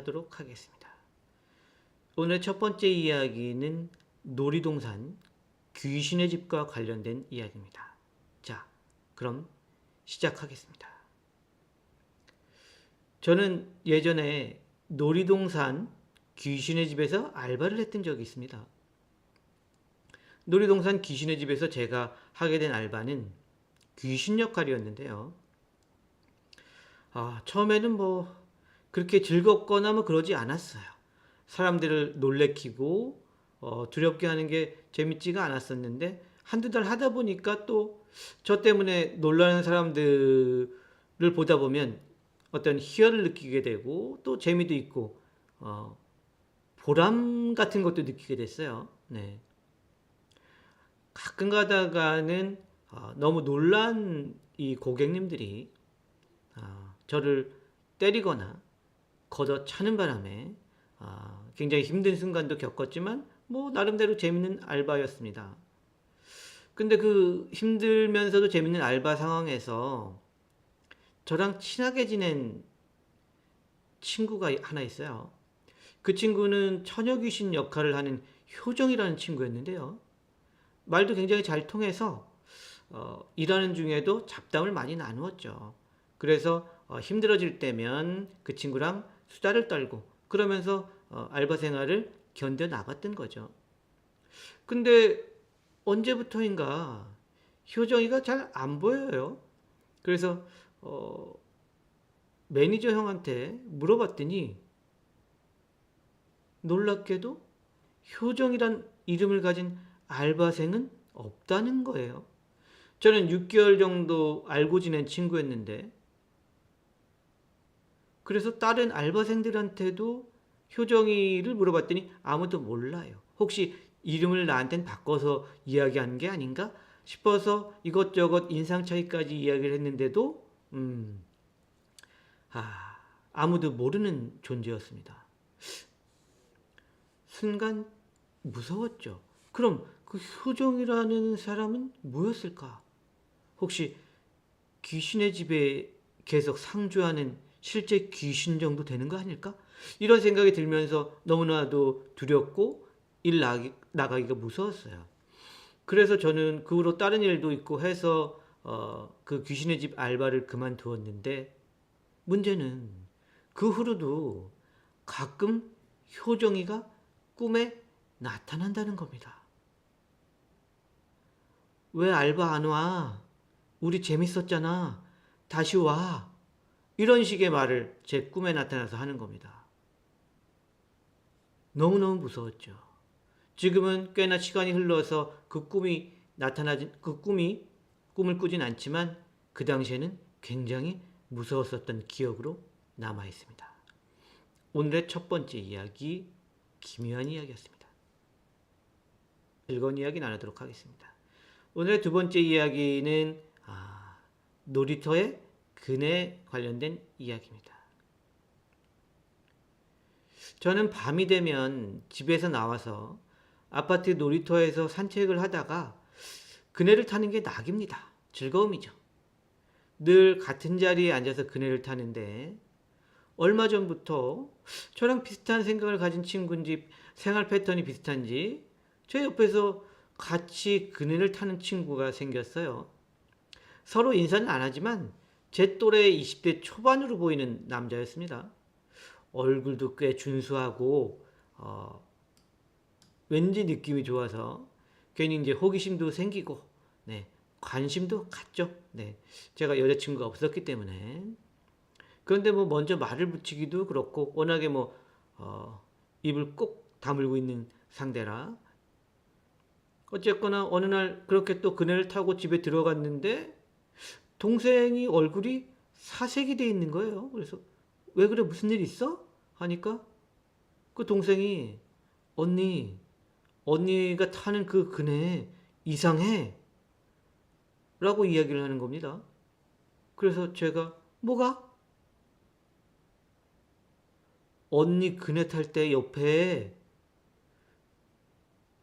하도록 하겠습니다. 오늘 첫 번째 이야기는 놀이동산 귀신의 집과 관련된 이야기입니다. 자, 그럼 시작하겠습니다. 저는 예전에 놀이동산 귀신의 집에서 알바를 했던 적이 있습니다. 놀이동산 귀신의 집에서 제가 하게 된 알바는 귀신 역할이었는데요. 아, 처음에는 뭐 그렇게 즐겁거나 뭐 그러지 않았어요. 사람들을 놀래키고 어, 두렵게 하는 게 재밌지가 않았었는데 한두 달 하다 보니까 또 저 때문에 놀라는 사람들을 보다 보면 어떤 희열을 느끼게 되고 또 재미도 있고 어, 보람 같은 것도 느끼게 됐어요. 네. 가끔 가다가는 어, 너무 놀란 이 고객님들이 아, 저를 때리거나 걷어 차는 바람에 아, 굉장히 힘든 순간도 겪었지만 뭐 나름대로 재밌는 알바였습니다. 근데 그 힘들면서도 재밌는 알바 상황에서 저랑 친하게 지낸 친구가 하나 있어요. 그 친구는 처녀 귀신 역할을 하는 효정이라는 친구였는데요. 말도 굉장히 잘 통해서 어, 일하는 중에도 잡담을 많이 나누었죠. 그래서 어, 힘들어질 때면 그 친구랑 수다를 떨고 그러면서 어, 알바 생활을 견뎌 나갔던 거죠. 근데 언제부터인가 효정이가 잘 안 보여요. 그래서 어, 매니저 형한테 물어봤더니 놀랍게도 효정이란 이름을 가진 알바생은 없다는 거예요. 저는 6개월 정도 알고 지낸 친구였는데 그래서 다른 알바생들한테도 효정이를 물어봤더니 아무도 몰라요. 혹시 이름을 나한텐 바꿔서 이야기한 게 아닌가 싶어서 이것저것 인상 차이까지 이야기를 했는데도 음, 아, 아무도 모르는 존재였습니다. 순간 무서웠죠. 그럼 그 효정이라는 사람은 뭐였을까? 혹시 귀신의 집에 계속 상주하는 실제 귀신 정도 되는 거 아닐까? 이런 생각이 들면서 너무나도 두렵고 일 나가기가 무서웠어요. 그래서 저는 그 후로 다른 일도 있고 해서 어, 그 귀신의 집 알바를 그만두었는데 문제는 그 후로도 가끔 효정이가 꿈에 나타난다는 겁니다. 왜 알바 안 와? 우리 재밌었잖아. 다시 와. 이런 식의 말을 제 꿈에 나타나서 하는 겁니다. 너무너무 무서웠죠. 지금은 꽤나 시간이 흘러서 그 꿈이 나타나진, 그 꿈이 꿈을 꾸진 않지만 그 당시에는 굉장히 무서웠었던 기억으로 남아 있습니다. 오늘의 첫 번째 이야기, 기묘한 이야기였습니다. 즐거운 이야기 나누도록 하겠습니다. 오늘의 두 번째 이야기는 아, 놀이터의 근에 관련된 이야기입니다. 저는 밤이 되면 집에서 나와서 아파트 놀이터에서 산책을 하다가 그네를 타는 게 낙입니다. 즐거움이죠. 늘 같은 자리에 앉아서 그네를 타는데 얼마 전부터 저랑 비슷한 생각을 가진 친구인지 생활 패턴이 비슷한지 제 옆에서 같이 그네를 타는 친구가 생겼어요. 서로 인사는 안 하지만 제 또래 20대 초반으로 보이는 남자였습니다. 얼굴도 꽤 준수하고 어, 왠지 느낌이 좋아서 괜히 이제 호기심도 생기고 네, 관심도 갔죠. 네, 제가 여자친구가 없었기 때문에 그런데 뭐 먼저 말을 붙이기도 그렇고 워낙에 뭐 어, 입을 꼭 다물고 있는 상대라 어쨌거나 어느 날 그렇게 또 그네를 타고 집에 들어갔는데 동생이 얼굴이 사색이 돼 있는 거예요. 그래서 왜 그래 무슨 일 있어? 하니까 그 동생이 언니 언니가 타는 그 그네 이상해 라고 이야기를 하는 겁니다. 그래서 제가 뭐가? 언니 그네 탈 때 옆에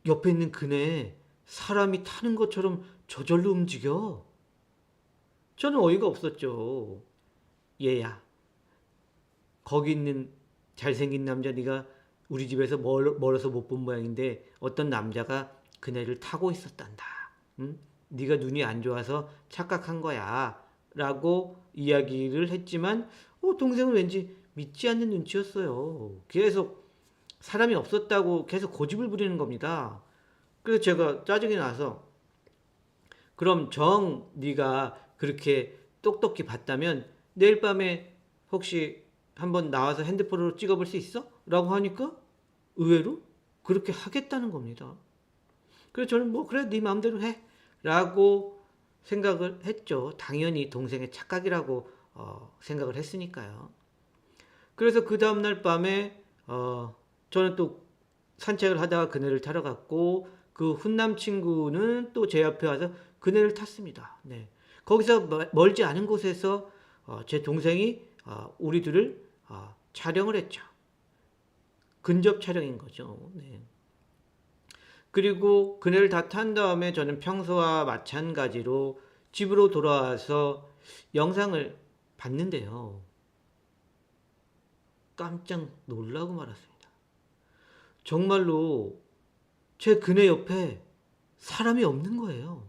옆에 있는 그네 사람이 타는 것처럼 저절로 움직여. 저는 어이가 없었죠. 얘야, 거기 있는 잘생긴 남자 네가 우리 집에서 멀, 멀어서 못 본 모양인데 어떤 남자가 그네를 타고 있었단다. 응? 네가 눈이 안 좋아서 착각한 거야. 라고 이야기를 했지만 어, 동생은 왠지 믿지 않는 눈치였어요. 계속 사람이 없었다고 계속 고집을 부리는 겁니다. 그래서 제가 짜증이 나서 그럼 정 네가 그렇게 똑똑히 봤다면 내일 밤에 혹시 한번 나와서 핸드폰으로 찍어볼 수 있어? 라고 하니까 의외로 그렇게 하겠다는 겁니다. 그래서 저는 뭐 그래 네 마음대로 해 라고 생각을 했죠. 당연히 동생의 착각이라고 어, 생각을 했으니까요. 그래서 그 다음날 밤에 어, 저는 또 산책을 하다가 그네를 타러 갔고 그 훈남 친구는 또제 옆에 와서 그네를 탔습니다. 네. 거기서 멀- 멀지 않은 곳에서 어, 제 동생이 어, 우리 둘을 어, 촬영을 했죠. 근접 촬영인 거죠. 네. 그리고 그네를 다 탄 다음에 저는 평소와 마찬가지로 집으로 돌아와서 영상을 봤는데요. 깜짝 놀라고 말았습니다. 정말로 제 그네 옆에 사람이 없는 거예요.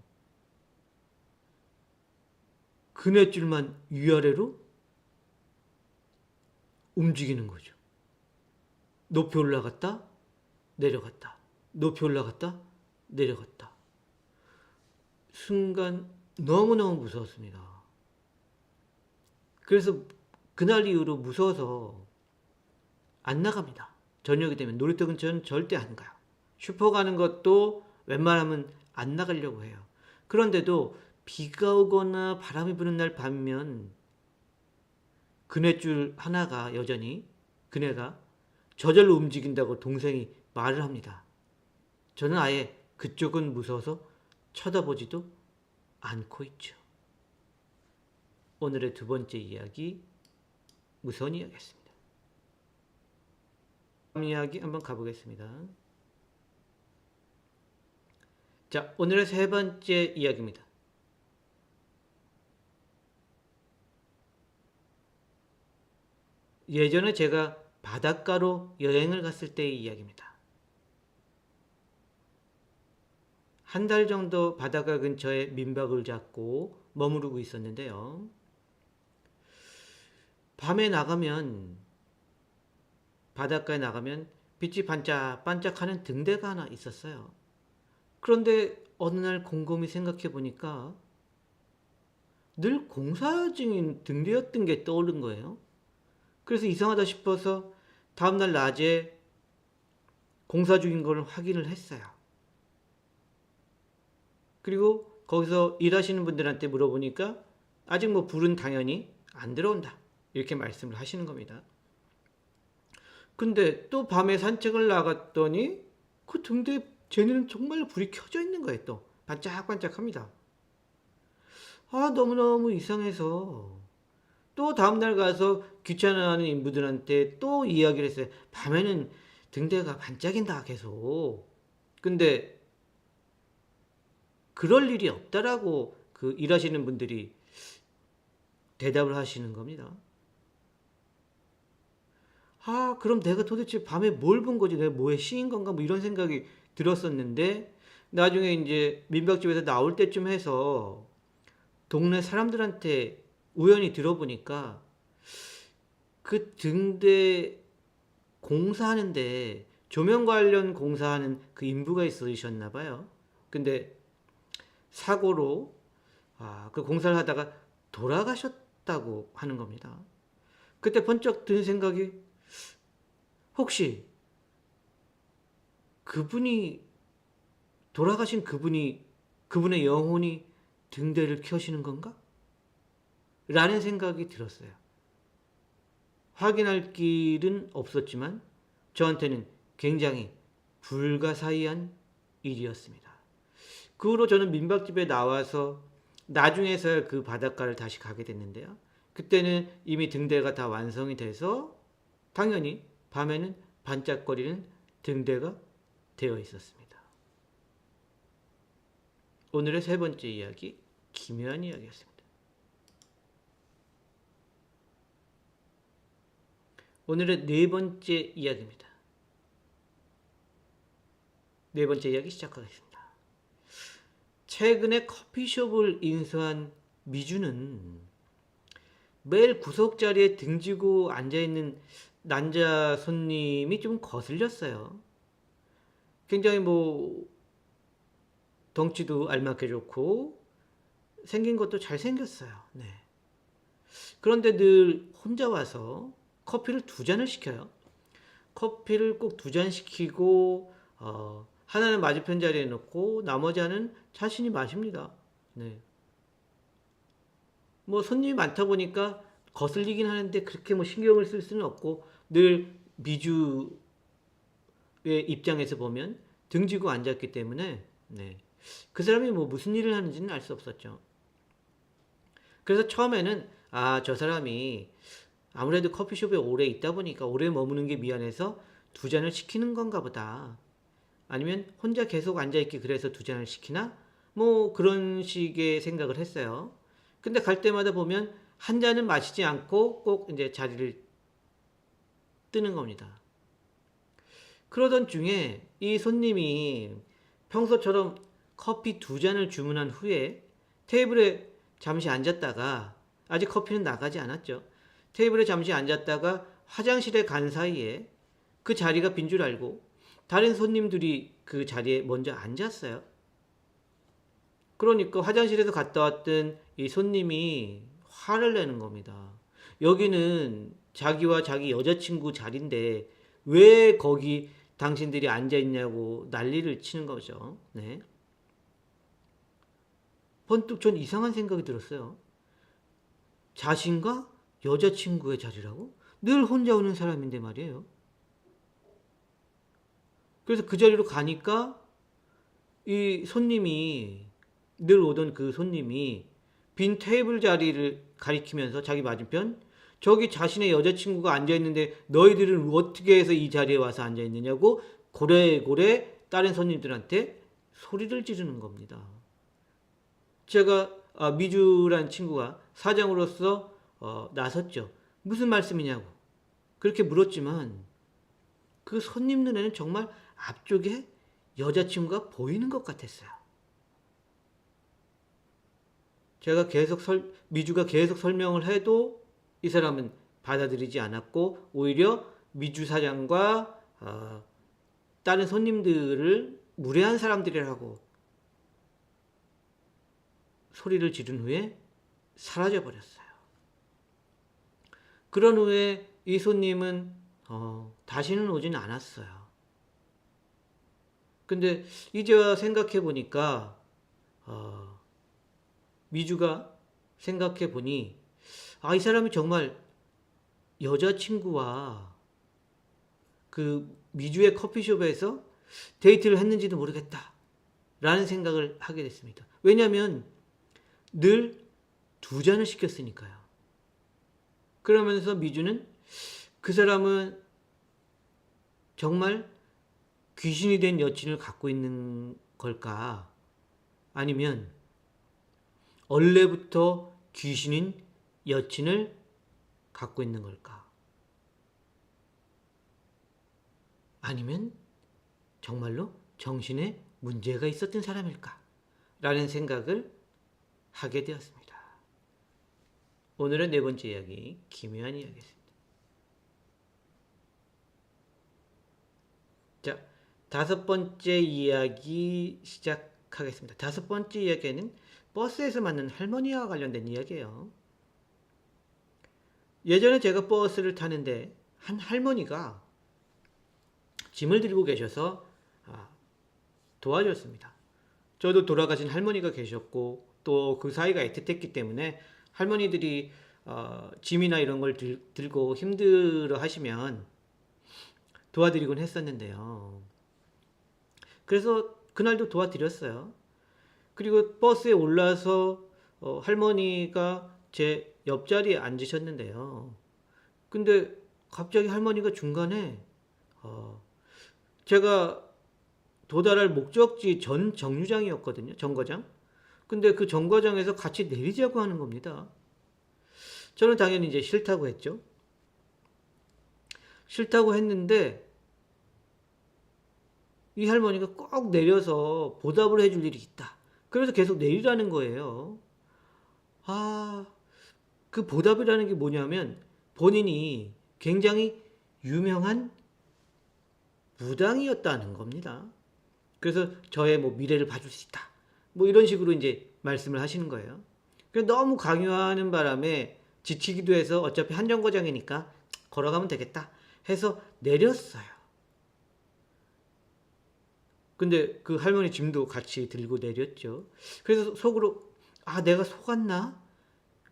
그네줄만 위아래로 움직이는 거죠. 높이 올라갔다, 내려갔다, 높이 올라갔다, 내려갔다. 순간 너무너무 무서웠습니다. 그래서 그날 이후로 무서워서 안 나갑니다. 저녁이 되면 놀이터 근처는 절대 안 가요. 슈퍼 가는 것도 웬만하면 안 나가려고 해요. 그런데도 비가 오거나 바람이 부는 날 밤이면 그네줄 하나가 여전히 그네가 저절로 움직인다고 동생이 말을 합니다. 저는 아예 그쪽은 무서워서 쳐다보지도 않고 있죠. 오늘의 두 번째 이야기 무서운 이야기였습니다. 다음 이야기 한번 가보겠습니다. 자, 오늘의 세 번째 이야기입니다. 예전에 제가 바닷가로 여행을 갔을 때의 이야기입니다. 한 달 정도 바닷가 근처에 민박을 잡고 머무르고 있었는데요. 밤에 나가면 바닷가에 나가면 빛이 반짝반짝하는 등대가 하나 있었어요. 그런데 어느 날 곰곰이 생각해 보니까 늘 공사 중인 등대였던 게 떠오른 거예요. 그래서 이상하다 싶어서 다음날 낮에 공사 중인 걸 확인을 했어요. 그리고 거기서 일하시는 분들한테 물어보니까 아직 뭐 불은 당연히 안 들어온다. 이렇게 말씀을 하시는 겁니다. 근데 또 밤에 산책을 나갔더니 그 등대 쟤네는 정말 불이 켜져 있는 거예요. 또 반짝반짝합니다. 아 너무너무 이상해서 또 다음날 가서 귀찮아하는 인부들한테 또 이야기를 했어요. 밤에는 등대가 반짝인다 계속. 근데 그럴 일이 없다라고 그 일하시는 분들이 대답을 하시는 겁니다. 아, 그럼 내가 도대체 밤에 뭘 본 거지? 내가 뭐에 시인 건가? 뭐 이런 생각이 들었었는데 나중에 이제 민박집에서 나올 때쯤 해서 동네 사람들한테 우연히 들어보니까 그 등대 공사하는데 조명 관련 공사하는 그 인부가 있으셨나 봐요. 근데 사고로 아, 그 공사를 하다가 돌아가셨다고 하는 겁니다. 그때 번쩍 든 생각이 혹시 그분이 돌아가신 그분이 그분의 영혼이 등대를 켜시는 건가? 라는 생각이 들었어요. 확인할 길은 없었지만 저한테는 굉장히 불가사의한 일이었습니다. 그 후로 저는 민박집에 나와서 나중에서야 그 바닷가를 다시 가게 됐는데요. 그때는 이미 등대가 다 완성이 돼서 당연히 밤에는 반짝거리는 등대가 되어 있었습니다. 오늘의 세 번째 이야기, 기묘한 이야기였습니다. 오늘의 네 번째 이야기입니다. 네 번째 이야기 시작하겠습니다. 최근에 커피숍을 인수한 미주는 매일 구석 자리에 등지고 앉아 있는 남자 손님이 좀 거슬렸어요. 굉장히 뭐 덩치도 알맞게 좋고 생긴 것도 잘 생겼어요. 네. 그런데 늘 혼자 와서 커피를 두 잔을 시켜요. 커피를 꼭 두 잔 시키고 어, 하나는 맞은편 자리에 놓고 나머지 하나는 자신이 마십니다. 네. 뭐 손님이 많다 보니까 거슬리긴 하는데 그렇게 뭐 신경을 쓸 수는 없고 늘 미주의 입장에서 보면 등지고 앉았기 때문에 네. 그 사람이 뭐 무슨 일을 하는지는 알 수 없었죠. 그래서 처음에는 아 저 사람이 아무래도 커피숍에 오래 있다 보니까 오래 머무는 게 미안해서 두 잔을 시키는 건가 보다. 아니면 혼자 계속 앉아있기 그래서 두 잔을 시키나? 뭐 그런 식의 생각을 했어요. 근데 갈 때마다 보면 한 잔은 마시지 않고 꼭 이제 자리를 뜨는 겁니다. 그러던 중에 이 손님이 평소처럼 커피 두 잔을 주문한 후에 테이블에 잠시 앉았다가 아직 커피는 나가지 않았죠. 테이블에 잠시 앉았다가 화장실에 간 사이에 그 자리가 빈 줄 알고 다른 손님들이 그 자리에 먼저 앉았어요. 그러니까 화장실에서 갔다 왔던 이 손님이 화를 내는 겁니다. 여기는 자기와 자기 여자친구 자리인데 왜 거기 당신들이 앉아 있냐고 난리를 치는 거죠. 네. 번뜩 전 이상한 생각이 들었어요. 자신과 여자친구의 자리라고? 늘 혼자 오는 사람인데 말이에요. 그래서 그 자리로 가니까 이 손님이 늘 오던 그 손님이 빈 테이블 자리를 가리키면서 자기 맞은편 저기 자신의 여자친구가 앉아 있는데 너희들은 어떻게 해서 이 자리에 와서 앉아 있느냐고 고래고래 다른 손님들한테 소리를 지르는 겁니다. 제가 아, 미주란 친구가 사장으로서 어, 나섰죠. 무슨 말씀이냐고 그렇게 물었지만 그 손님 눈에는 정말 앞쪽에 여자친구가 보이는 것 같았어요. 제가 계속 설, 미주가 계속 설명을 해도 이 사람은 받아들이지 않았고 오히려 미주 사장과 어, 다른 손님들을 무례한 사람들이라고 소리를 지른 후에 사라져 버렸어요. 그런 후에 이 손님은 어, 다시는 오진 않았어요. 근데 이제와 생각해 보니까 어, 미주가 생각해 보니 아 이 사람이 정말 여자친구와 그 미주의 커피숍에서 데이트를 했는지도 모르겠다 라는 생각을 하게 됐습니다. 왜냐하면 늘 두 잔을 시켰으니까요. 그러면서 미주는 그 사람은 정말 귀신이 된 여친을 갖고 있는 걸까? 아니면 원래부터 귀신인 여친을 갖고 있는 걸까? 아니면 정말로 정신에 문제가 있었던 사람일까? 라는 생각을 하게 되었습니다. 오늘의 네 번째 이야기, 기묘한 이야기였습니다. 자, 다섯 번째 이야기 시작하겠습니다. 다섯 번째 이야기는 버스에서 만난 할머니와 관련된 이야기예요. 예전에 제가 버스를 타는데 한 할머니가 짐을 들고 계셔서 아, 도와줬습니다. 저도 돌아가신 할머니가 계셨고 또 그 사이가 애틋했기 때문에 할머니들이 어, 짐이나 이런 걸 들, 들고 힘들어 하시면 도와드리곤 했었는데요. 그래서 그날도 도와드렸어요. 그리고 버스에 올라서 어, 할머니가 제 옆자리에 앉으셨는데요. 근데 갑자기 할머니가 중간에 어, 제가 도달할 목적지 전 정류장이었거든요. 정거장. 근데 그 정거장에서 같이 내리자고 하는 겁니다. 저는 당연히 이제 싫다고 했죠. 싫다고 했는데 이 할머니가 꼭 내려서 보답을 해줄 일이 있다. 그래서 계속 내리라는 거예요. 아, 그 보답이라는 게 뭐냐면 본인이 굉장히 유명한 무당이었다는 겁니다. 그래서 저의 뭐 미래를 봐줄 수 있다. 뭐 이런 식으로 이제 말씀을 하시는 거예요. 그래서 너무 강요하는 바람에 지치기도 해서 어차피 한정거장이니까 걸어가면 되겠다 해서 내렸어요. 근데 그 할머니 짐도 같이 들고 내렸죠. 그래서 속으로 아 내가 속았나?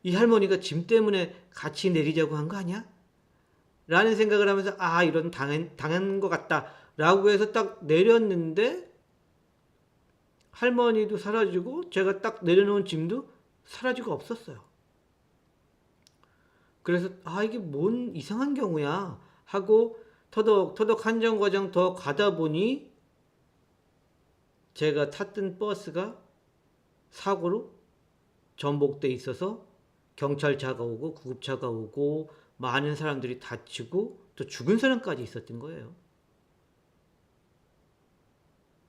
이 할머니가 짐 때문에 같이 내리자고 한 거 아니야? 라는 생각을 하면서 아 이런 당한 당한 것 같다라고 해서 딱 내렸는데 할머니도 사라지고 제가 딱 내려놓은 짐도 사라지고 없었어요. 그래서 아 이게 뭔 이상한 경우야 하고 터덕 터덕 한 정거장 더 가다 보니 제가 탔던 버스가 사고로 전복돼 있어서 경찰차가 오고 구급차가 오고 많은 사람들이 다치고 또 죽은 사람까지 있었던 거예요.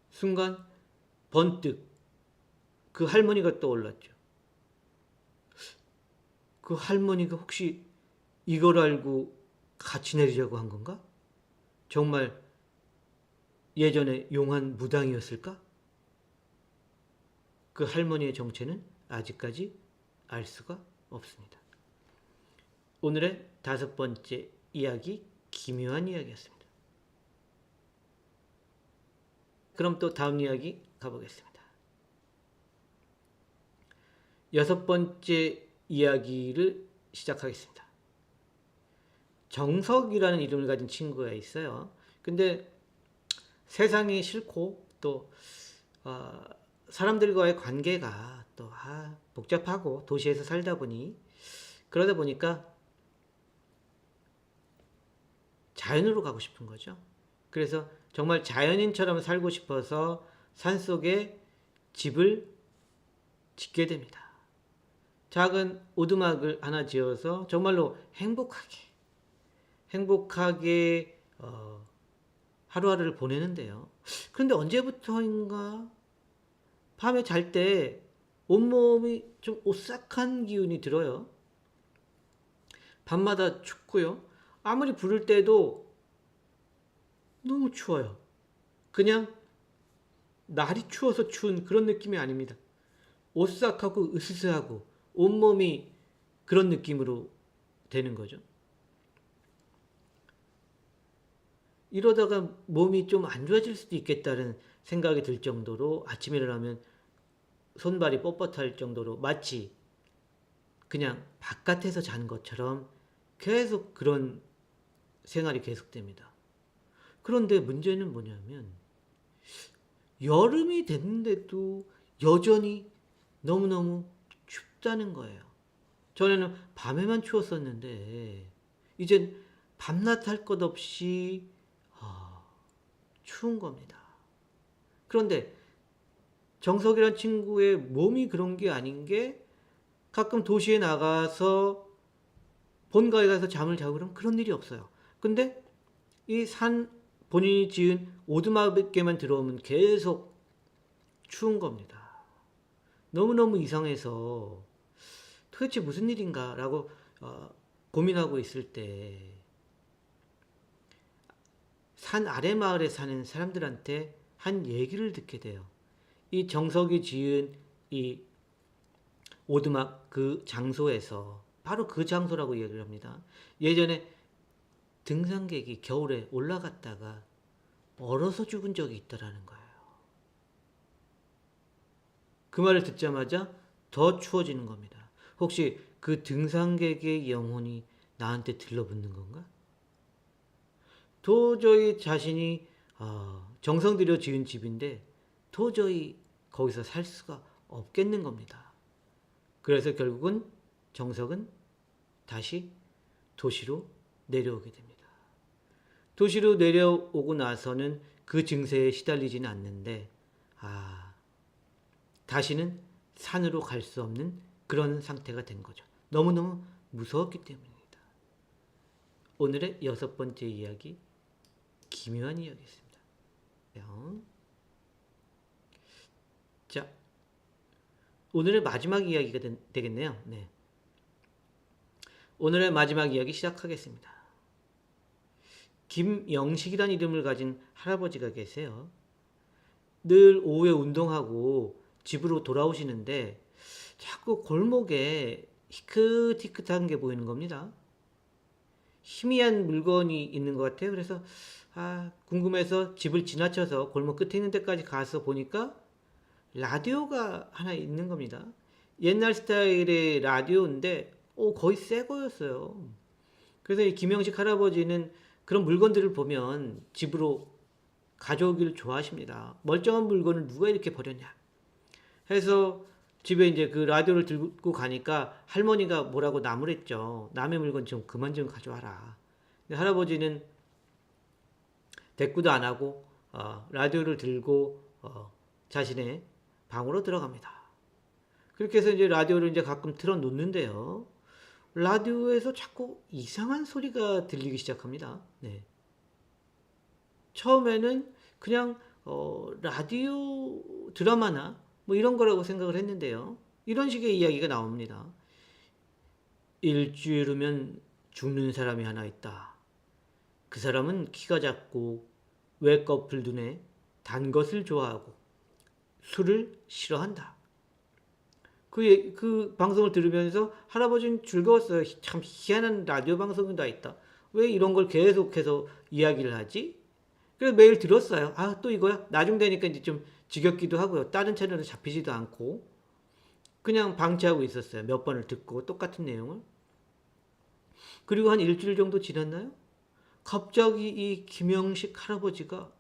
순간 번뜩 그 할머니가 떠올랐죠. 그 할머니가 혹시 이걸 알고 같이 내리자고 한 건가? 정말 예전에 용한 무당이었을까? 그 할머니의 정체는 아직까지 알 수가 없습니다. 오늘의 다섯 번째 이야기, 기묘한 이야기였습니다. 그럼 또 다음 이야기 가보겠습니다. 여섯 번째 이야기를 시작하겠습니다. 정석이라는 이름을 가진 친구가 있어요. 근데 세상이 싫고 또 어, 사람들과의 관계가 또 아, 복잡하고 도시에서 살다 보니 그러다 보니까 자연으로 가고 싶은 거죠. 그래서 정말 자연인처럼 살고 싶어서 산속에 집을 짓게 됩니다. 작은 오두막을 하나 지어서 정말로 행복하게 행복하게 어, 하루하루를 보내는데요. 그런데 언제부터인가 밤에 잘 때 온몸이 좀 오싹한 기운이 들어요. 밤마다 춥고요. 아무리 부를 때도 너무 추워요. 그냥 날이 추워서 추운 그런 느낌이 아닙니다. 오싹하고 으스스하고 온몸이 그런 느낌으로 되는 거죠. 이러다가 몸이 좀 안 좋아질 수도 있겠다는 생각이 들 정도로 아침에 일어나면 손발이 뻣뻣할 정도로 마치 그냥 바깥에서 잔 것처럼 계속 그런 생활이 계속됩니다. 그런데 문제는 뭐냐면 여름이 됐는데도 여전히 너무너무 춥다는 거예요. 전에는 밤에만 추웠었는데 이젠 밤낮 할 것 없이 아, 추운 겁니다. 그런데 정석이란 친구의 몸이 그런 게 아닌 게 가끔 도시에 나가서 본가에 가서 잠을 자고 그러면 그런 일이 없어요. 근데 이 산 본인이 지은 오두막에만 들어오면 계속 추운 겁니다. 너무너무 이상해서 도대체 무슨 일인가 라고 어, 고민하고 있을 때 산 아래 마을에 사는 사람들한테 한 얘기를 듣게 돼요. 이 정석이 지은 이 오두막 그 장소에서 바로 그 장소라고 얘기를 합니다. 예전에 등산객이 겨울에 올라갔다가 얼어서 죽은 적이 있다라는 거예요. 그 말을 듣자마자 더 추워지는 겁니다. 혹시 그 등산객의 영혼이 나한테 들러붙는 건가? 도저히 자신이 어, 정성 들여 지은 집인데 도저히 거기서 살 수가 없겠는 겁니다. 그래서 결국은 정석은 다시 도시로 내려오게 됩니다. 도시로 내려오고 나서는 그 증세에 시달리지는 않는데, 아, 다시는 산으로 갈 수 없는 그런 상태가 된 거죠. 너무너무 무서웠기 때문입니다. 오늘의 여섯 번째 이야기 기묘한 이야기였습니다. 뿅. 자, 오늘의 마지막 이야기가 된- 되겠네요. 네. 오늘의 마지막 이야기 시작하겠습니다. 김영식이란 이름을 가진 할아버지가 계세요. 늘 오후에 운동하고 집으로 돌아오시는데 자꾸 골목에 희끗희끗한 게 보이는 겁니다. 희미한 물건이 있는 것 같아요. 그래서 아, 궁금해서 집을 지나쳐서 골목 끝에 있는 데까지 가서 보니까 라디오가 하나 있는 겁니다. 옛날 스타일의 라디오인데 오, 거의 새 거였어요. 그래서 이 김영식 할아버지는 그런 물건들을 보면 집으로 가져오기를 좋아하십니다. 멀쩡한 물건을 누가 이렇게 버렸냐 해서 집에 이제 그 라디오를 들고 가니까 할머니가 뭐라고 나무랬죠. 남의 물건 좀 그만 좀 가져와라. 근데 할아버지는 대꾸도 안 하고 어, 라디오를 들고 어, 자신의 방으로 들어갑니다. 그렇게 해서 이제 라디오를 이제 가끔 틀어 놓는데요. 라디오에서 자꾸 이상한 소리가 들리기 시작합니다. 네. 처음에는 그냥 어, 라디오 드라마나 뭐 이런 거라고 생각을 했는데요. 이런 식의 이야기가 나옵니다. 일주일 후면 죽는 사람이 하나 있다. 그 사람은 키가 작고 외꺼풀 눈에 단 것을 좋아하고 술을 싫어한다. 그, 예- 그 방송을 들으면서 할아버지는 즐거웠어요. 히- 참 희한한 라디오 방송이 다 있다. 왜 이런 걸 계속해서 이야기를 하지? 그래서 매일 들었어요. 아, 또 이거야? 나중 되니까 이제 좀 지겹기도 하고요. 다른 채널에 잡히지도 않고. 그냥 방치하고 있었어요. 몇 번을 듣고 똑같은 내용을. 그리고 한 일주일 정도 지났나요? 갑자기 이 김영식 할아버지가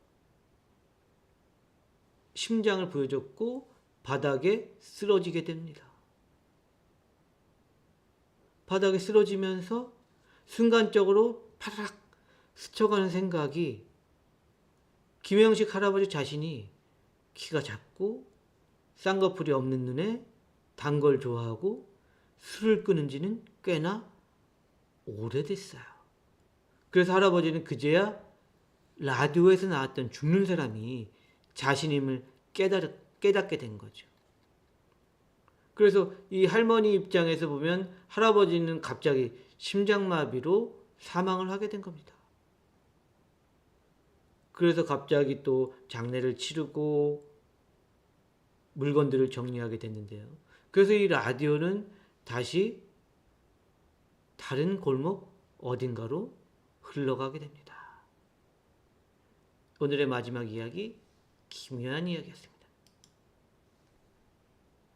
심장을 보여줬고 바닥에 쓰러지게 됩니다. 바닥에 쓰러지면서 순간적으로 파락 스쳐가는 생각이 김영식 할아버지 자신이 키가 작고 쌍꺼풀이 없는 눈에 단 걸 좋아하고 술을 끊은 지는 꽤나 오래됐어요. 그래서 할아버지는 그제야 라디오에서 나왔던 죽는 사람이 자신임을 깨달았, 깨닫게 된 거죠. 그래서 이 할머니 입장에서 보면 할아버지는 갑자기 심장마비로 사망을 하게 된 겁니다. 그래서 갑자기 또 장례를 치르고 물건들을 정리하게 됐는데요. 그래서 이 라디오는 다시 다른 골목 어딘가로 흘러가게 됩니다. 오늘의 마지막 이야기, 기묘한 이야기였습니다.